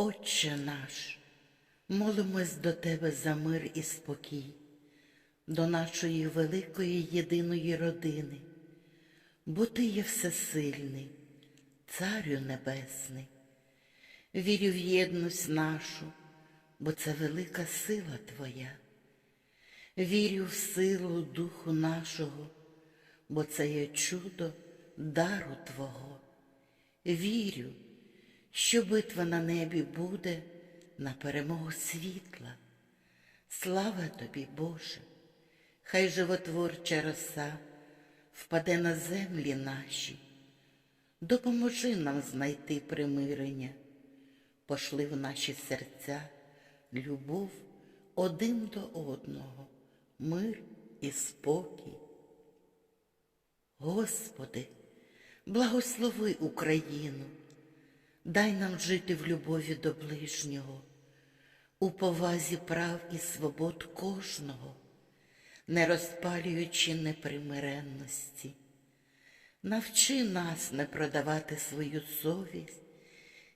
Отче наш, молимось до Тебе за мир і спокій, до нашої великої єдиної родини, бо Ти є всесильний, Царю Небесний. Вірю в єдність нашу, бо це велика сила Твоя. Вірю в силу Духу нашого, бо це є чудо дару Твого. Вірю, що битва на небі буде на перемогу світла. Слава тобі, Боже, хай животворча роса впаде на землі наші. Допоможи нам знайти примирення, пошли в наші серця любов один до одного, мир і спокій. Господи, благослови Україну, дай нам жити в любові до ближнього, у повазі прав і свобод кожного, не розпалюючи непримиренності. Навчи нас не продавати свою совість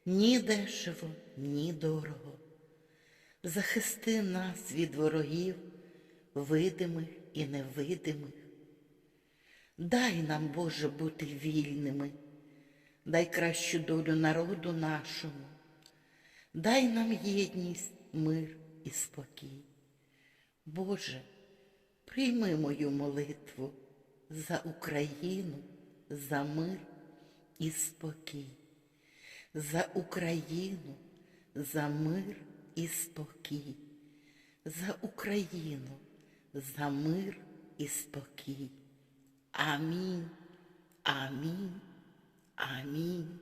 ні дешево, ні дорого. Захисти нас від ворогів, видимих і невидимих. Дай нам, Боже, бути вільними, дай кращу долю народу нашому, дай нам єдність, мир і спокій. Боже, прийми мою молитву за Україну, за мир і спокій, за Україну, за мир і спокій, за Україну, за мир і спокій. Амінь, амінь, амінь.